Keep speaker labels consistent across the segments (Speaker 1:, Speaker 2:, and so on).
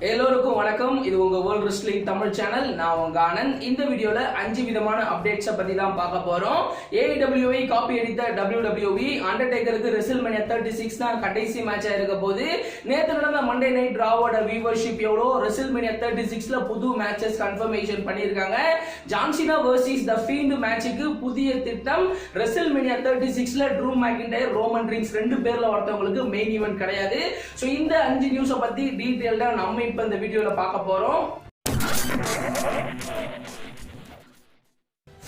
Speaker 1: El oro இது உங்க world wrestling Tamil channel நான் உங்க ஆனந்த். இந்த வீடியோல அஞ்சு விதமான அப்டேட்ஸை பத்தி தான் பார்க்க போறோம். ஏஐடபிள்யூஐ காப்பி அடித்த டபிள்யூடபிள்யூஇ அண்டர்டேக்கருக்கு ரெசில் மணி தேர்ட்டி சிக்ஸ் தான் கடைசி மேட்சா இருக்க போது நேற்று நடந்த மண்டே நைட் ராவோட வியூவர்ஷிப் எவ்வளோ ரெசில் மணி தேர்ட்டி சிக்ஸ்ல புது மேட்சஸ் கன்ஃபர்மேஷன் பண்ணியிருக்காங்க. John Cena versus the Fiend மேட்சுக்கு புதிய திட்டம். ரெசில் மணி தேர்ட்டி சிக்ஸ்ல ட்ரூ மேக்கின்டயர் ரோமன் ரிங்ஸ் ரெண்டு பேர்ல ஒருத்தவங்களுக்கு மெயின் ஈவெண்ட் கிடையாது. ஸோ இந்த அஞ்சு நியூஸை பத்தி டீட்டெயில்டா நம்ம இப்போ இந்த வீடியோல பார்க்க போறோம். போகிறோம்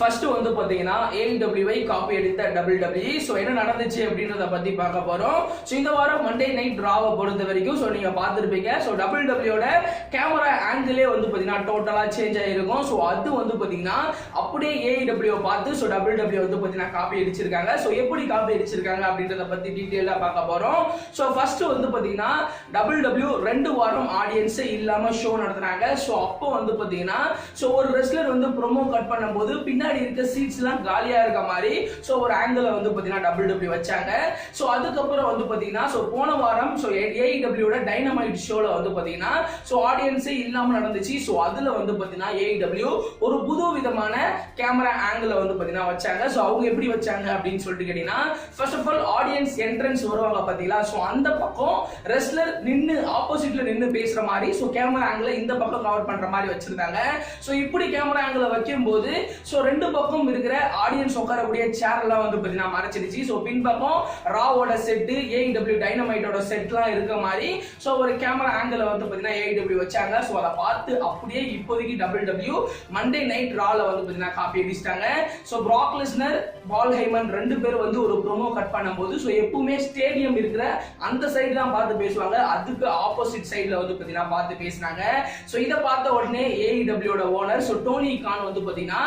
Speaker 1: ஃபர்ஸ்ட் வந்து பாத்தீங்கன்னா ஏஐடபிள்யூஐ காப்பி அடித்த டபிள் டபிள்யூ ஸோ என்ன நடந்துச்சு அப்படின்றத பத்தி பார்க்க போறோம். ஸோ இந்த வாரம் மண்டே நைட் டிராவை பொறுத்த வரைக்கும் ஸோ நீங்க பார்த்துருப்பீங்க. ஸோ டபிள் டபிள்யூட கேமரா ஆங்கிளே வந்து பாத்தீங்கன்னா டோட்டலா சேஞ்ச் ஆயிருக்கும். ஸோ அது வந்து பாத்தீங்கன்னா அப்படியே ஏஐடபிள்யூ பார்த்து ஸோ டபிள் டபிள்யூ வந்து பாத்தீங்கன்னா காப்பி அடிச்சிருக்காங்க. ஸோ எப்படி காப்பி அடிச்சிருக்காங்க அப்படின்றத பத்தி டீட்டெயிலா பார்க்க போறோம். ஸோ ஃபர்ஸ்ட் வந்து பாத்தீங்கன்னா டபிள் டபிள்யூ ரெண்டு வாரம் ஆடியன்ஸே இல்லாம ஷோ நடத்துனாங்க ஸோ அப்போ வந்து பாத்தீங்கன்னா ஸோ ஒரு ரெஸ்லர் வந்து ப்ரோமோ கட் பண்ணும்போது பின்னாடி இருக்க சீட்ஸ் எல்லாம் காலியா இருக்க மாதிரி ஸோ ஒரு ஆங்கிள் வந்து பாத்தீங்கன்னா டபிள் டபிள்யூ வச்சாங்க. ஸோ அதுக்கப்புறம் வந்து பாத்தீங்கன்னா ஸோ போன வாரம் ஸோ ஏஐடபிள்யூட டைனமைட் ஷோல வந்து பாத்தீங்கன்னா ஸோ ஆடியன்ஸே இல்லாம நடந்துச்சு. ஸோ அதுல வந்து பாத்தீங்கன்னா ஏஐடபிள்யூ ஒரு புது விதமான கேமரா ஆங்கிள் வந்து பாத்தீங்கன்னா வச்சாங்க. ஸோ அவங்க எப்படி வச்சாங்க அப்படின்னு சொல்லிட்டு கேட்டீங்கன்னா first of all audience entrance வருவாங்க பாத்தீங்களா? ஸோ அந்த பக்கம் ரெஸ்லர் நின்னு ஆப்போசிட்ல நின்னு பேசுற மாதிரி ஸோ கேமரா ஆங்கிள் இந்த பக்கம் கவர் பண்ற மாதிரி வச்சிருந்தாங்க. ஸோ இப்படி கேமரா ஆங்கிள் வைக்கும் போது ஸோ ரெண்டு பக்கம் இருக்கிற ஆடியன்ஸ் உட்காரக்கூடிய சேர் எல்லாம் வந்து பாத்தீங்கன்னா மறைச்சிருச்சு. ஸோ பின்பக்கம் ராவோட செட்டு ஏஇடபிள்யூ டைனமைட்டோட செட்லாம் இருக்க மாதிரி ஸோ ஒரு கேமரா ஆங்கிள் வந்து பார்த்தீங்கன்னா ஏஇடபிள்யூ வச்சாங்க. ஸோ அதை பார்த்து அப்படியே இப்போதைக்கு டபிள் டபிள்யூ மண்டே நைட் ரால வந்து பாத்தீங்கன்னா காப்பி அடிச்சிட்டாங்க. ஸோ ப்ராக்லிஸ்னர் பால்ஹைமன் பால் ஹைமன் ரெண்டு பேர் வந்து ஒரு ப்ரோமோ கட் பண்ணும்போது ஸோ எப்பவுமே ஸ்டேடியம் இருக்கிற அந்த சைடு தான் பார்த்து பேசுவாங்க. அதுக்கு ஆப்போசிட் சைடுல வந்து பார்த்தீங்கன்னா பார்த்து பேசினாங்க. ஸோ இதை பார்த்த உடனே ஏஇடபிள்யூட ஓனர் ஸோ டோனி கான் வந்து பாத்தீங்கன்னா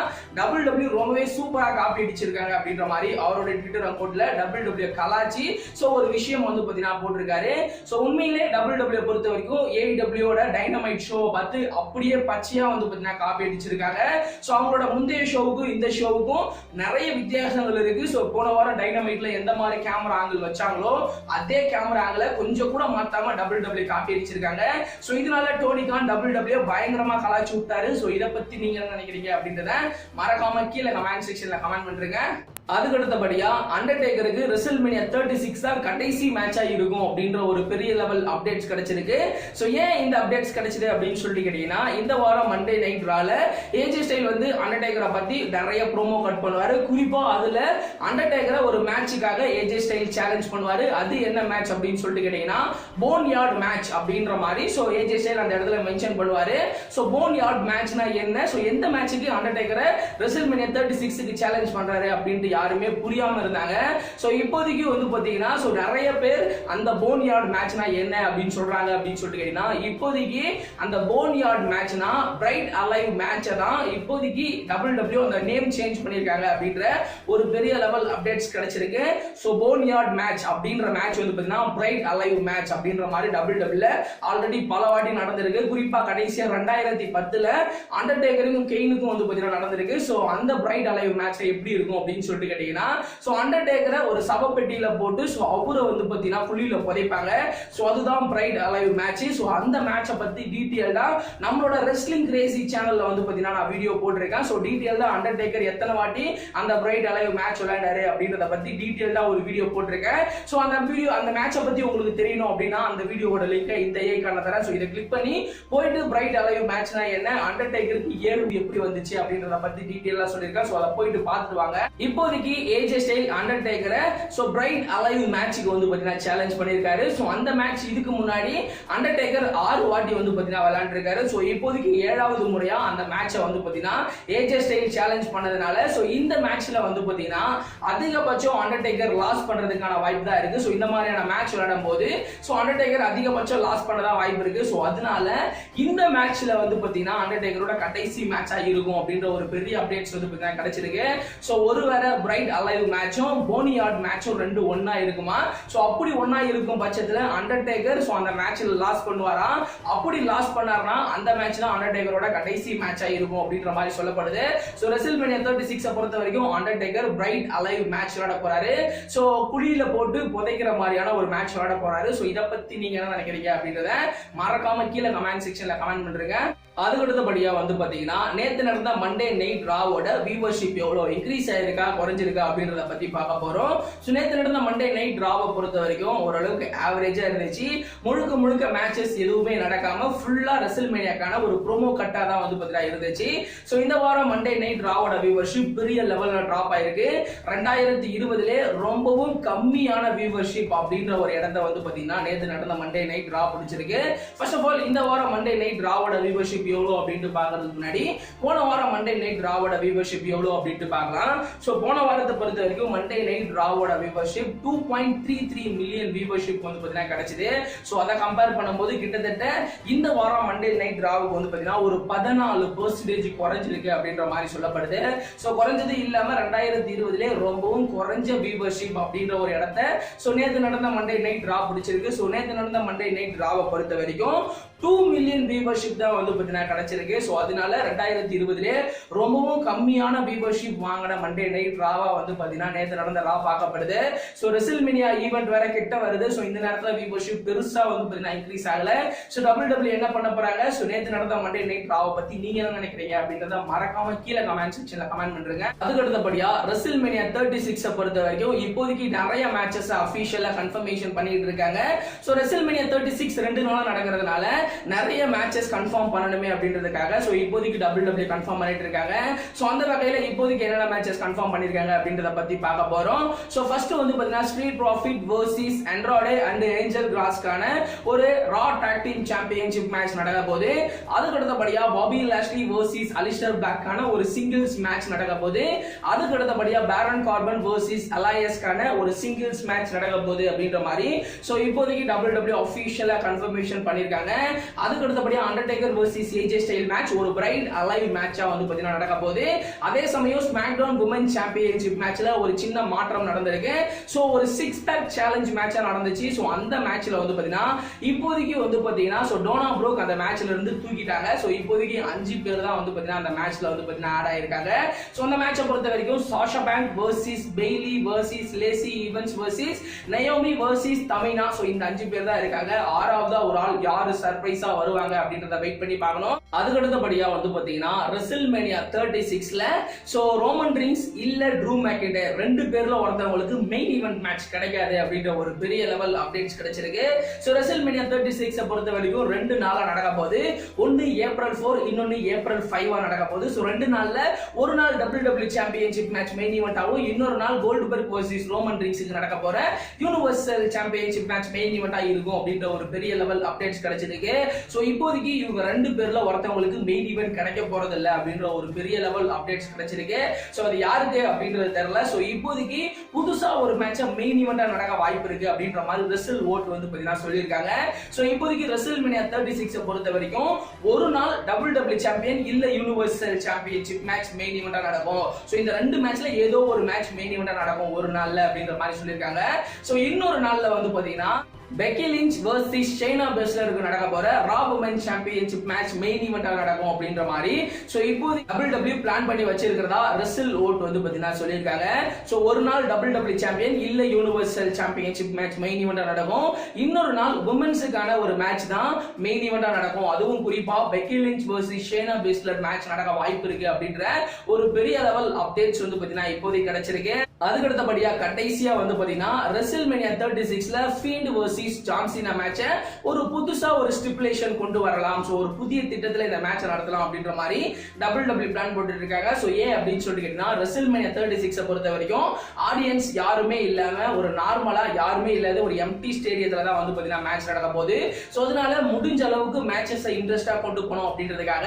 Speaker 1: டபுள் டபிள்யூ ரொம்பவே சூப்பரா காப்பி அடிச்சிருக்காங்க அப்படின்ற மாதிரி அவரோட ட்விட்டர் அக்கௌண்ட்ல டபுள் டபிள்யூ கலாச்சி. ஸோ ஒரு விஷயம் வந்து பாத்தீங்கன்னா போட்டிருக்காரு. ஸோ உண்மையிலே டபுள் டபிள்யூ பொறுத்த வரைக்கும் ஏஇடபிள்யூட டைனமைட் ஷோ பார்த்து அப்படியே பச்சையா வந்து பாத்தீங்கன்னா காப்பி அடிச்சிருக்காங்க. ஸோ அவங்களோட முந்தைய ஷோவுக்கும் இந்த ஷோவுக்கும் நிறைய வித்தியாசங்கள் இருக்கு. ஸோ போன வாரம் டைனமைட்ல எந்த மாதிரி கேமரா ஆங்கிள் வச்சாங்களோ அதே கேமரா ஆங்கிள கொஞ்சம் கூட மாத்தாம டபுள் டபிள்யூ காப்பி அடிச்சிருக்காங்க. ஸோ இதனால டோனிகான் டபுள் டபிள்யூ பயங்கரமா கலாச்சி விட்டாரு. ஸோ இதை பத்தி நீங்க என்ன நினைக்கிறீங்க அப்படின்றத மறக்காம கீழே கமெண்ட் செக்ஷன்ல கமெண்ட் பண்றீங்க. அதுக்கு அடுத்தபடியா அண்டர்டேக்கருக்கு ரெசல்மேனியா தேர்ட்டி சிக்ஸ் தான் கடைசி மேட்சா இருக்கும் அப்படின்ற ஒரு பெரிய லெவல் அப்டேட்ஸ் கிடைச்சிருக்கு. ஸோ ஏன் இந்த அப்டேட்ஸ் கிடைச்சது அப்படின்னு சொல்லிட்டு கேட்டீங்கன்னா இந்த வாரம் மண்டே நைட் ரால ஏஜே ஸ்டைல் வந்து அண்டர்டேக்கரை பத்தி நிறைய ப்ரோமோ கட் பண்ணுவாரு. குறிப்பா அதுல அண்டர்டேக்கரை ஒரு மேட்சுக்காக ஏஜே ஸ்டைல் சேலஞ்ச் பண்ணுவாரு. அது என்ன மேட்ச் அப்படின்னு சொல்லிட்டு கேட்டீங்கன்னா போன் யார்ட் மேட்ச் அப்படின்ற மாதிரி. ஸோ ஏஜே ஸ்டைல் அந்த இடத்துல மென்ஷன் பண்ணுவாரு. ஸோ போன் யார்ட் மேட்ச்னா என்ன? ஸோ எந்த மேட்சுக்கு அண்டர்டேக்கரை ரெசல்மேனியா தேர்ட்டி சிக்ஸுக்கு சேலஞ்ச் பண்றாரு அப்படின்ட்டு யாருமே புரியாம இருந்தாங்க. ஸோ இப்போதைக்கு வந்து பாத்தீங்கன்னா ஸோ நிறைய பேர் அந்த போன் யார்ட் மேட்ச்னா என்ன அப்படின்னு சொல்றாங்க அப்படின்னு சொல்லிட்டு கேட்டீங்கன்னா இப்போதைக்கு அந்த போன் யார்ட் மேட்ச்னா பிரைட் அலைவ் மேட்சை தான் இப்போதைக்கு டபுள் டபிள்யூ அந்த நேம் சேஞ்ச் பண்ணியிருக்காங்க அப்படின்ற ஒரு பெரிய லெவல் அப்டேட்ஸ் கிடைச்சிருக்கு. ஸோ போன் யார்ட் மேட்ச் அப்படின்ற மேட்ச் வந்து பாத்தீங்கன்னா பிரைட் அலைவ் மேட்ச் அப்படின்ற மாதிரி டபுள் டபிள்யூ ஆல்ரெடி பல வாட்டி நடந்திருக்கு. குறிப்பா கடைசியா ரெண்டாயிரத்தி பத்துல அண்டர்டேக்கருக்கும் கெயினுக்கும் வந்து பாத்தீங்கன்னா நடந்திருக்கு. ஸோ அந்த பிரைட் அலைவ் மேட்ச் எப்படி இருக்கும் அப்படின்னு சொல்லிட்டு கேட்டீங்கன்னா ஸோ அண்டர்டேக்கரை ஒரு சவப்பெட்டியில போட்டு ஸோ அவரை வந்து பாத்தீங்கன்னா புள்ளியில புதைப்பாங்க. ஸோ அதுதான் பிரைட் அலைவ் மேட்ச் ஸோ அந்த மேட்சை பத்தி டீட்டெயில்டா நம்மளோட ரெஸ்லிங் கிரேசி சேனல்ல வந்து பாத்தீங்கன்னா நான் வீடியோ போட்டிருக்கேன். ஸோ டீட்டெயில்டா அண்டர்டேக்கர் எத்தனை வாட்டி அந்த பிரைட் அலைவ் மேட்ச் விளையாண்டாரு அப்படின்றத பத்தி டீட்டெயில்டா ஒரு வீடியோ போட்டிருக்கேன். ஸோ அந்த வீடியோ அந்த மேட்சை பத்தி உங்களுக்கு தெரியணும் அப்படின்னா அந்த வீடியோவோட லிங்கை இந்த ஏக்கான தரேன். ஸோ இதை கிளிக் பண்ணி போயிட்டு பிரைட் அலைவ் மேட்ச்னா என்ன அண்டர்டேக்கருக்கு ஏழு எப்படி வந்துச்சு அப்படின்றத பத்தி டீட்டெயிலாக சொல்லியிருக்கேன். ஸோ அதை போயிட்டு பார்த்துட்டு வாங்க. இப்போதைக்கு ஏஜே ஸ்டைல் அண்டர்டேக்கரை ஸோ பிரைட் அலைவ் மேட்சுக்கு வந்து பார்த்தீங்கன்னா சேலஞ்ச் பண்ணியிருக்காரு ஸோ அந்த மேட்ச் இதுக்கு முன்னாடி அண்டர்டேக்கர் ஆறு வாட்டி வந்து பார்த்தீங்கன்னா விளையாண்டுருக்காரு. ஸோ இப்போதைக்கு ஏழாவது முறையாக அந்த மேட்சை வந்து பார்த்தீங்கன்னா ஏஜே ஸ்டைல் சேலஞ்ச் பண்ணதுனால ஸோ இந்த மேட்ச்ல வந்து பார்த்தீங்கன்னா அதிகபட்சம் அண்டர்டேக்கர் லாஸ் பண்ணுறதுக்கான வாய்ப்பு தான் இருக்குது ஸோ இந்த மாதிரியான மேட்ச் விளையாடும் போது ஸோ அண்டர்டேக்கர் அதிகபட்சம் லாஸ் பண்ணதான் வாய்ப்பு இருக்கு. ஸோ அதனால இந்த மேட்ச்ல வந்து பார்த்தீங்கன்னா அண்டர்டேக்கரோட கடைசி மேட்சா இருக்கும் அப்படின்ற ஒரு பெரிய அப்டேட்ஸ் வந்து பார்த்தீங்கன்னா கிடைச்சிருக்கு. ஸோ ஒருவேளை பிரைட் அலைவ் மேட்சும் போனியார்ட் மேட்சும் ரெண்டு ஒன்னா இருக்குமா? ஸோ அப்படி ஒன்னா இருக்கும் பட்சத்தில் அண்டர்டேக்கர் ஸோ அந்த மேட்ச்சில் லாஸ் பண்ணுவாராம் அப்படி லாஸ் பண்ணாருன்னா அந்த மேட்ச் தான் அண்டர்டேக்கரோட கடைசி மேட்சா இருக்கும் அப்படின்ற மாதிரி சொல்லப்படுது. ஸோ ரெசில் மேனியா தேர்ட்டி சிக்ஸை பொறுத்த வரைக்கும் அண்டர்டேக்கர் பிரைட் அலைவ் மேட்ச் விளையாட போறாரு. ஸோ குழியில போட்டு புதைக்கிற மாதிரியான ஒரு மேட்ச் விளையாட போறாரு. ஸோ இதை பத்தி நீங்க என்ன நினைக்கிறீங்க அப்படின்றத மறக்காம கீழே கமெண்ட் செக்ஷன்ல கமெண்ட் பண்றீங்க. அதுக்கடுத்தபடியா வந்து பாத்தீங்கன்னா நேத்து நடந்த மண்டே நைட் ராவோட வியூவர்ஷிப் எவ்வளோ இன்க்ரீஸ் ஆயிருக்கா குறைஞ்சிருக்கா அப்படின்றத பத்தி பார்க்க போறோம். ஸோ நேத்து நடந்த மண்டே நைட் ராவை பொறுத்த வரைக்கும் ஓரளவுக்கு ஆவரேஜா இருந்துச்சு. முழுக்க முழுக்க மேட்சஸ் எதுவுமே நடக்காம ஃபுல்லா ரெசல் மேனியாக்கான ஒரு ப்ரோமோ கட்டா தான் வந்து பாத்தீங்கன்னா இருந்துச்சு. ஸோ இந்த வாரம் மண்டே நைட் ராவோட வியூவர்ஷிப் பெரிய லெவல்ல டிராப் ஆயிருக்கு. ரெண்டாயிரத்தி இருபதுல ரொம்பவும் கம்மியான வியூவர்ஷிப் அப்படின்ற ஒரு இடத்த வந்து பாத்தீங்கன்னா நேத்து நடந்த மண்டே நைட் ட்ரா பிடிச்சிருக்கு. ஃபர்ஸ்ட் ஆஃப் ஆல் இந்த வாரம் மண்டே நைட் ட்ராவோட வியூவர்ஷிப் எவ்வளோ அப்படின்ட்டு பார்க்கறதுக்கு முன்னாடி போன வாரம் மண்டே நைட் டிராவோட வியூவர்ஷிப் எவ்வளோ அப்படின்ட்டு பார்க்கலாம். ஸோ போன வாரத்தை பொறுத்த வரைக்கும் Monday night ட்ராவோட viewership two point three three million viewership வந்து பார்த்தீங்கன்னா கிடைச்சது. ஸோ அதை கம்பேர் பண்ணும்போது கிட்டத்தட்ட இந்த வாரம் மண்டே நைட் ட்ராவுக்கு வந்து பார்த்தீங்கன்னா ஒரு பதினாலு பெர்சன்டேஜ் குறைஞ்சிருக்கு அப்படின்ற மாதிரி சொல்லப்படுது. ஸோ குறைஞ்சது இல்லாம ரெண்டாயிரத்தி இருபதுல ரொம்பவும் குறைஞ்ச வியூவர்ஷிப் அப்படின்ற ஒரு இடத்த ஸோ நேற்று நடந்த மண்டே நைட் டிரா பிடிச்சிருக்கு. ஸோ நேற்று நடந்த மண்டே நைட் ட்ராவை பொறுத்த வரைக்கும் டூ மில்லியன் வியூவர்ஷிப் தான் வந்து பார்த்தீங்கன்னா கிடைச்சிருக்கு. ஸோ அதனால ரெண்டாயிரத்தி இருபதுலேயே ரொம்பவும் கம்மியான வியூவர்ஷிப் வாங்கின மண்டே நைட் ராவா வந்து பார்த்தீங்கன்னா நேற்று நடந்த ரா பார்க்கப்படுது. ஸோ ரெசில்மினியா ஈவெண்ட் வேற கிட்ட வருது. ஸோ இந்த நேரத்தில் வியூவர்ஷிப் பெருசாக வந்து பார்த்தீங்கன்னா இன்க்ரீஸ் ஆகல. ஸோ டபுள் டபுள் என்ன பண்ண போறாங்க? ஸோ நேற்று நடந்த மண்டே நைட் ராவை பத்தி நீங்க என்ன நினைக்கிறீங்க அப்படின்றத மறக்காம கீழே கமெண்ட் செக்ஷன்ல கமெண்ட் பண்றீங்க. அதுக்கு அடுத்தபடியா ரெசில் மினியா தேர்ட்டி சிக்ஸை பொறுத்த வரைக்கும் இப்போதைக்கு நிறைய மேட்சஸ் அஃபீஷியலாக கன்ஃபர்மேஷன் பண்ணிட்டு இருக்காங்க. So WrestleMania thirty six ரெண்டு நாளாக நடக்கிறதுனால நிறைய மேட்சஸ் கன்ஃபார்ம் பண்ணணுமே அப்படின்றதுக்காக ஸோ இப்போதைக்கு டபுள் டபுள்யூ கன்ஃபார்ம் பண்ணிட்டு இருக்காங்க. ஸோ அந்த வகையில் இப்போதைக்கு என்னென்ன மேட்சஸ் கன்ஃபார்ம் பண்ணியிருக்காங்க அப்படின்றத பற்றி பார்க்க போகிறோம் ஸோ ஃபர்ஸ்ட் வந்து பார்த்தீங்கன்னா Street Profit versus Andrade and Angel கிராஸ்க்கான ஒரு Raw tag team championship match நடக்க போகுது. அதுக்கு அடுத்தபடியாக பாபி லாஷ்லி வர்சஸ் அலிஸ்டர் பேக்கான ஒரு சிங்கிள்ஸ் மேட்ச் நடக்க போகுது. அதுக்கு அடுத்தபடியாக பேரன் கார்பன் வர்சஸ் அலாயஸ்க்கான ஒரு சிங்கிள்ஸ் மேட்ச் நடக்க போகுது அப்படின்ற மாதிரி. ஸோ இப்போதைக்கு டபுள் டபுள்யூ அஃபீஷியலாக கன்ஃபர்மேஷன் பண்ணியிருக்காங்க அதுக்கு அடுத்தபடியா Undertaker versus AJ Styles match ஒரு பிரைட் அலைவ் மேட்சா வந்து பாத்தீங்கன்னா நடக்க போகுது. அதே சமயம் ஸ்மாக் டவுன் உமன் சாம்பியன்ஷிப் மேட்ச்ல ஒரு சின்ன மாற்றம் நடந்திருக்கு. ஸோ ஒரு சிக்ஸ் பேக் சேலஞ்ச் மேட்சா நடந்துச்சு. ஸோ அந்த மேட்ச்ல வந்து பாத்தீங்கன்னா இப்போதைக்கு வந்து பாத்தீங்கன்னா ஸோ டோனா ப்ரோக் அந்த மேட்ச்ல இருந்து தூக்கிட்டாங்க. ஸோ இப்போதைக்கு அஞ்சு பேர் தான் வந்து பாத்தீங்கன்னா அந்த மேட்ச்ல வந்து பாத்தீங்கன்னா ஆட் ஆயிருக்காங்க. ஸோ அந்த மேட்சை பொறுத்த வரைக்கும் Sasha Banks versus Bayley versus Lacey Evans versus Naomi versus Tamina so இந்த அஞ்சு பேர் தான் இருக்காங்க. ஆறாவதா ஒரு ஆள் யாரு சர்ப்ரைஸா வருவாங்க அப்படின்றத வெயிட் பண்ணி பார்க்கணும். அதுக்கு அடுத்தபடியா வந்து பாத்தீங்கன்னா ரெசில் மேனியா தேர்ட்டி சிக்ஸ்ல ஸோ ரோமன் ரிங்ஸ் இல்ல ட்ரூ மேக்கெண்டே ரெண்டு பேர்ல ஒருத்தவங்களுக்கு மெயின் ஈவெண்ட் மேட்ச் கிடைக்காது அப்படின்ற ஒரு பெரிய லெவல் அப்டேட்ஸ் கிடைச்சிருக்கு. ஸோ ரெசில் மேனியா தேர்ட்டி சிக்ஸை பொறுத்த வரைக்கும் ரெண்டு நாளா நடக்க போகுது. ஒன்னு ஏப்ரல் ஃபோர் இன்னொன்னு ஏப்ரல் ஃபைவா நடக்க போகுது. ஸோ ரெண்டு நாள்ல ஒரு நாள் W W championship match main event ஆகும். இன்னொரு நாள் கோல்டு பர்க் வர்சஸ் ரோமன் ரிங்ஸுக்கு நடக்க போற யூனிவர்சல் சாம்பியன்ஷிப் மேட்ச் மெயின் ஈவெண்டா இருக்கும் அப்படின்ற ஒரு பெரிய லெவல் அப்டேட்ஸ் கிடைச்சிருக்கு. ஸோ இப்போதைக்கு இவங்க ரெண்டு பேர்ல ஒருத்தவங்களுக்கு மெயின் ஈவெண்ட் கிடைக்க போறது இல்லை அப்படின்ற ஒரு பெரிய லெவல் அப்டேட்ஸ் கிடைச்சிருக்கு. ஸோ அது யாருக்கு அப்படின்றது தெரியல. ஸோ இப்போதைக்கு புதுசா ஒரு மேட்சை மெயின் ஈவெண்டா நடக்க வாய்ப்பு இருக்கு அப்படின்ற மாதிரி ரெசல் ஓட் வந்து பார்த்தீங்கன்னா சொல்லியிருக்காங்க. ஸோ இப்போதைக்கு ரெசல் மினியா தேர்ட்டி சிக்ஸை பொறுத்த வரைக்கும் ஒரு நாள் டபுள் டபுள் சாம்பியன் இல்ல யூனிவர்சல் சாம்பியன்ஷிப் மேட்ச் மெயின் ஈவெண்டா நடக்கும். ஸோ இந்த ரெண்டு மேட்ச்ல ஏதோ ஒரு மேட்ச் மெயின் ஈவெண்டா நடக்கும் ஒரு நாள்ல அப்படின்ற மாதிரி சொல்லியிருக்காங்க. ஸோ இன்னொரு நாள்ல வந்து பாத்தீங்கன்னா பெக்கி லிஞ்ச் வர்சஸ் ஷைனா பெஸ்லருக்கு நடக்க போற Raw woman championship match main ஈவெண்டாக நடக்கும் அப்படின்ற மாதிரி. ஸோ இப்போ டபுள் டபிள்யூ பிளான் பண்ணி வச்சிருக்கிறதா ரெசில் ஓட் வந்து பார்த்தீங்கன்னா சொல்லியிருக்காங்க. ஸோ ஒரு நாள் டபுள் டபிள்யூ சாம்பியன் இல்ல யூனிவர்சல் சாம்பியன்ஷிப் மேட்ச் மெயின் ஈவெண்டாக நடக்கும். இன்னொரு நாள் உமன்ஸுக்கான ஒரு மேட்ச் தான் மெயின் ஈவெண்டாக நடக்கும். அதுவும் குறிப்பா Becky Lynch versus Shayna Baszler match நடக்க வாய்ப்பு இருக்கு அப்படின்ற ஒரு பெரிய லெவல் அப்டேட்ஸ் வந்து பார்த்தீங்கன்னா இப்போதைக்கு கிடைச்சிருக்கு. அதுக்கடுத்தபடியா கடைசியா வந்து பாத்தீங்கன்னா ரெசில்மேனியா தேர்ட்டி சிக்ஸ்ல ஃபீல்டு வர்சஸ் ஜான்சினா மேட்சை ஒரு புதுசா ஒரு ஸ்டிப்புலேஷன் கொண்டு வரலாம். ஸோ ஒரு புதிய திட்டத்துல இந்த மேட்ச் நடத்தலாம் அப்படின்ற மாதிரி டபுள் டபுள் பிளான் போட்டுட்டு இருக்காங்க. ஸோ ஏன் அப்படின்னு சொல்லிட்டு கேட்டீங்கன்னா ரெசில்மேனியா தேர்ட்டி சிக்ஸை பொறுத்த வரைக்கும் ஆடியன்ஸ் யாருமே இல்லாம ஒரு நார்மலா யாருமே இல்லாத ஒரு எம்டி ஸ்டேடியத்துல தான் வந்து பாத்தீங்கன்னா மேட்ச் நடக்க போகுது. ஸோ அதனால முடிஞ்ச அளவுக்கு மேட்சஸை இன்ட்ரெஸ்டா கொண்டு போகணும் அப்படின்றதுக்காக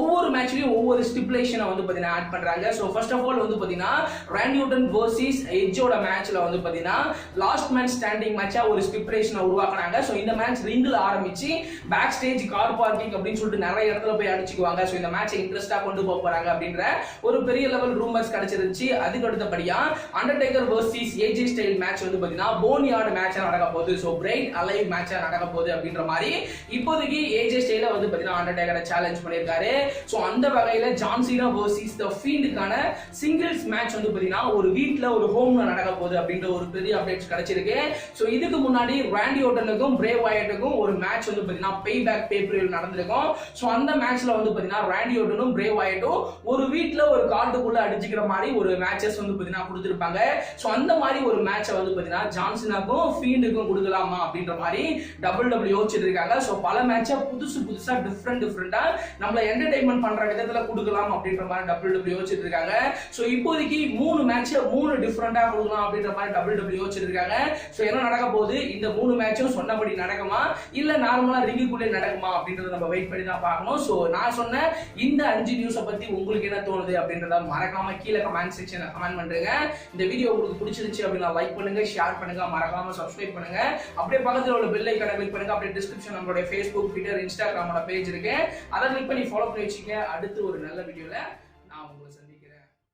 Speaker 1: ஒவ்வொரு மேட்ச்லயும் ஒவ்வொரு ஸ்டிப்புலேஷனை வந்து பாத்தீங்கன்னா ஆட் பண்றாங்க. ஸோ ஃபர்ஸ்ட் ஆஃப் ஆல் வந்து பாத்தீங்கன்னா ரேண்டியூட்டன் வர்சஸ் எஜ்ஜோட மேட்ச்ல வந்து பாத்தீங்கன்னா லாஸ்ட் மேன் ஸ்டாண்டிங் மேட்சா ஒரு ஸ்பிப்ரேஷனை உருவாக்குனாங்க. ஸோ இந்த மேட்ச் ரிங்கில் ஆரம்பிச்சு பேக் ஸ்டேஜ் கார் பார்க்கிங் அப்படின்னு சொல்லிட்டு நிறைய இடத்துல போய் அடிச்சுக்குவாங்க. ஸோ இந்த மேட்சை இன்ட்ரெஸ்டா கொண்டு போக போறாங்க அப்படின்ற ஒரு பெரிய லெவல் ரூமர்ஸ் கிடைச்சிருந்துச்சு. அதுக்கு அடுத்தபடியா Undertaker versus AJ Styles match வந்து பாத்தீங்கன்னா போன் யார்டு மேட்சா நடக்க போகுது. ஸோ பிரெயின் அலைவ் மேட்சா நடக்க போகுது அப்படின்ற மாதிரி இப்போதைக்கு ஏஜே ஸ்டைல வந்து பாத்தீங்கன்னா அண்டர்டேக்கரை சேலஞ்ச் பண்ணியிருக்காரு. ஸோ அந்த வகையில ஜான்சீனா வர்சஸ் த ஃபீல்டுக்கான சிங்கிள்ஸ் மேட்ச் வந்து பாத்தீங்கன்னா ஒரு வீட்ல ஒரு ஹோம்ல நடக்க போகுது அப்படின்ற ஒரு பெரிய அப்டேட்ஸ் கிடைச்சிருக்கு. ஸோ இதுக்கு முன்னாடி ராண்டி ஓட்டனுக்கும் பிரேவ் வாயட்டுக்கும் ஒரு மேட்ச் வந்து பார்த்தீங்கன்னா பே பேக் பேப்பரில் நடந்திருக்கும். ஸோ அந்த மேட்ச்ல வந்து பார்த்தீங்கன்னா ராண்டி ஓட்டனும் பிரேவ் வாயட்டும் ஒரு வீட்டில் ஒரு கார்டுக்குள்ள அடிச்சுக்கிற மாதிரி ஒரு மேட்சஸ் வந்து பார்த்தீங்கன்னா கொடுத்துருப்பாங்க. ஸோ அந்த மாதிரி ஒரு மேட்சை வந்து பார்த்தீங்கன்னா ஜான்சனாக்கும் ஃபீல்டுக்கும் கொடுக்கலாமா அப்படின்ற மாதிரி டபுள் டபுள் யோசிச்சுட்டு இருக்காங்க ஸோ பல மேட்சை புதுசு புதுசாக டிஃப்ரெண்ட் டிஃப்ரெண்டாக நம்மள என்டர்டைன்மெண்ட் பண்ணுற விதத்தில் கொடுக்கலாம் அப்படின்ற மாதிரி டபுள் டபுள் யோசிச்சுட்டு இருக்காங்க ஸோ இப்போதைக்கு மூணு மேட்சை மூணு டிஃப்ரெண்டாக கொடுக்கலாம் அப்படின்ற மாதிரி டபுள் டபுள் யோசிச்சிருக்காங்க ஸோ என்ன நடக்க போகுது? இந்த மூணு மேட்சும் சொன்னபடி நடக்குமா? இல்லை நார்மலாக ரிங்குக்குள்ளே நடக்குமா? அப்படின்றத நம்ம வெயிட் பண்ணி தான் பார்க்கணும். ஸோ நான் சொன்ன இந்த அஞ்சு நியூஸை பற்றி உங்களுக்கு என்ன தோணுது அப்படின்றத மறக்காம கீழே கமெண்ட் செக்ஷனில் கமெண்ட் பண்ணுங்க இந்த வீடியோ உங்களுக்கு பிடிச்சிருந்துச்சு அப்படின்னா லைக் பண்ணுங்க ஷேர் பண்ணுங்க மறக்காம சப்ஸ்கிரைப் பண்ணுங்க. அப்படியே பக்கத்தில் உள்ள பெல் ஐக்கான கிளிக் பண்ணுங்க. அப்படியே டிஸ்கிரிப்ஷன் நம்மளுடைய ஃபேஸ்புக் ட்விட்டர் இன்ஸ்டாகிராமோட பேஜ் இருக்கு. அதை கிளிக் பண்ணி ஃபாலோ பண்ணி வச்சுங்க அடுத்து ஒரு நல்ல வீடியோவில்